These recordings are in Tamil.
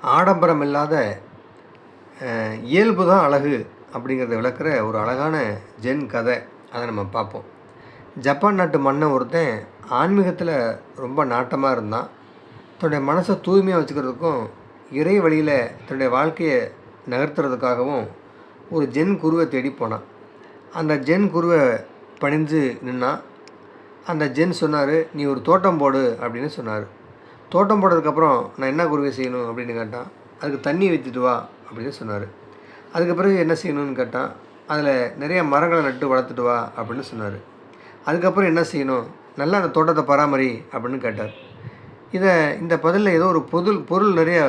ஆடம்பரம் இல்லாத இயல்பு தான் அழகு அப்படிங்கிறத விளக்குற ஒரு அழகான ஜென் கதை. அதை நம்ம பார்ப்போம். ஜப்பான் நாட்டு மன்னன் ஒருத்தன் ஆன்மீகத்தில் ரொம்ப நாட்டமாக இருந்தான். தன்னுடைய மனசை தூய்மையாக வச்சுக்கிறதுக்கும் இறை வழியில் தன்னுடைய வாழ்க்கையை நகர்த்துறதுக்காகவும் ஒரு ஜென் குருவை தேடி போனான். அந்த ஜென் குருவை பணிஞ்சு நின்னான். அந்த ஜென் சொன்னார் நீ ஒரு தோட்டம் போடு அப்படின்னு சொன்னார். தோட்டம் போட்டதுக்கப்புறம் நான் என்ன குருவை செய்யணும் அப்படின்னு கேட்டான். அதுக்கு தண்ணி வைத்துட்டு வா அப்படின்னு சொன்னார். அதுக்கு பிறகு என்ன செய்யணும்னு கேட்டான். அதில் நிறைய மரங்களை நட்டு வளர்த்துட்டு வா அப்படின்னு சொன்னார். அதுக்கப்புறம் என்ன செய்யணும்? நல்லா அந்த தோட்டத்தை பராமரி அப்படின்னு கேட்டார். இதை இந்த பதிலில் ஏதோ ஒரு பொருள் பொருள் நிறைய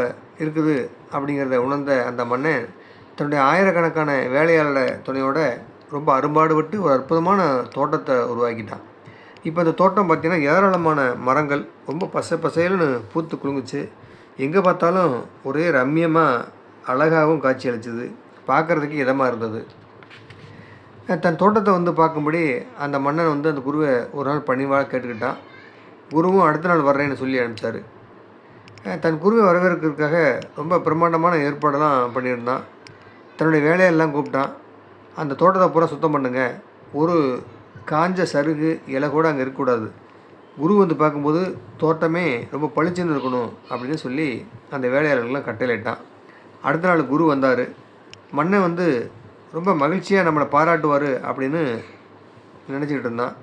இருக்குது அப்படிங்கிறத உணர்ந்த அந்த மன்னன் தன்னுடைய ஆயிரக்கணக்கான வேலையாளர துணையோட ரொம்ப அரும்பாடுபட்டு ஒரு அற்புதமான தோட்டத்தை உருவாக்கிட்டான். இப்போ அந்த தோட்டம் பார்த்திங்கன்னா ஏராளமான மரங்கள் ரொம்ப பசை பசையில்னு பூத்து குலுங்குச்சு. எங்கே பார்த்தாலும் ஒரே ரம்மியமாக அழகாகவும் காட்சி அளிச்சுது. பார்க்குறதுக்கு இதமாக இருந்தது. தன் தோட்டத்தை வந்து பார்க்கும்படி அந்த மன்னன் வந்து அந்த குருவை ஒரு நாள் பணிவாக கேட்டுக்கிட்டான். குருவும் அடுத்த நாள் வர்றேன்னு சொல்லி அனுப்பிச்சார். தன் குருவை வரவேற்கிறதுக்காக ரொம்ப பிரம்மாண்டமான ஏற்பாடெல்லாம் பண்ணியிருந்தான். தன்னுடைய வேலையெல்லாம் கூப்பிட்டான். அந்த தோட்டத்தை பூரா சுத்தம் பண்ணுங்கள் ஒரு காஞ்ச சருகு இலை கூட அங்கே இருக்கக்கூடாது. குரு வந்து பார்க்கும்போது தோட்டமே ரொம்ப பளிச்சுன்னு இருக்கணும் அப்படின்னு சொல்லி அந்த வேலையாளர்கள்லாம் கட்டளையிட்டான். அடுத்த நாள் குரு வந்தார். மன்னன் வந்து ரொம்ப மகிழ்ச்சியாக நம்மளை பாராட்டுவார் அப்படின்னு நினச்சிக்கிட்டு இருந்தான்.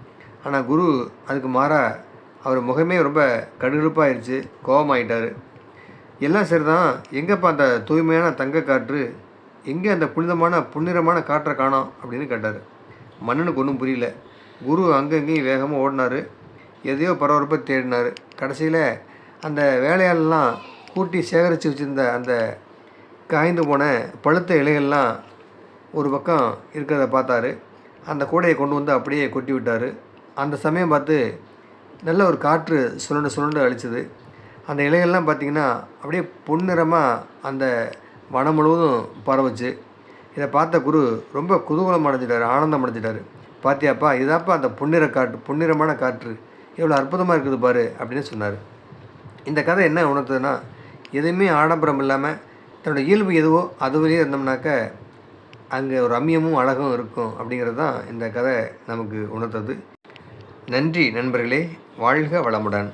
ஆனால் குரு அதுக்கு மாறாக அவர் முகமே ரொம்ப கடுகடுப்பாகிடுச்சு கோபமாயிட்டார் எல்லாம் சரிதான். எங்கேப்பா அந்த தூய்மையான தங்க காற்று? எங்கே அந்த புனிதமான புன்னிறமான காற்றை காணோம் அப்படின்னு கேட்டார். மன்னனுக்கு ஒன்றும் புரியல. குரு அங்கங்கேயும் வேகமாக ஓடினார். எதையோ பரபரப்பாக தேடினார். கடைசியில் அந்த வேலையாளெல்லாம் கூட்டி சேகரித்து வச்சுருந்த அந்த காய்ந்து போன பழுத்த இலைகள்லாம் ஒரு பக்கம் இருக்கிறத பார்த்தாரு. அந்த கூடையை கொண்டு வந்து அப்படியே கொட்டி விட்டார். அந்த சமயம் பார்த்து நல்ல ஒரு காற்று சுருண்டு சுருண்டு அழிச்சது அந்த இலைகள்லாம் பார்த்திங்கன்னா அப்படியே பொன்னிறமாக அந்த வனம் முழுவதும் பரவுச்சு. இதை பார்த்த குரு ரொம்ப குதூகலம் அடைஞ்சிட்டார் ஆனந்தம் அடைஞ்சிட்டார். பாத்தியாப்பா இதாப்பா அந்த புன்னிற காற்று புன்னிறமான காற்று. எவ்வளோ அற்புதமாக இருக்குது பாரு அப்படின்னு சொன்னார். இந்த கதை என்ன உணர்த்துதுன்னா எதுவுமே ஆடம்பரம் இல்லாமல் தன்னோட இயல்பு எதுவோ அதுவிலேயே இருந்தோம்னாக்க அங்கே ஒரு ரம்யமும் அழகும் இருக்கும் அப்படிங்கிறது தான் இந்த கதை நமக்கு உணர்த்தது. நன்றி நண்பர்களே வாழ்க வளமுடன்.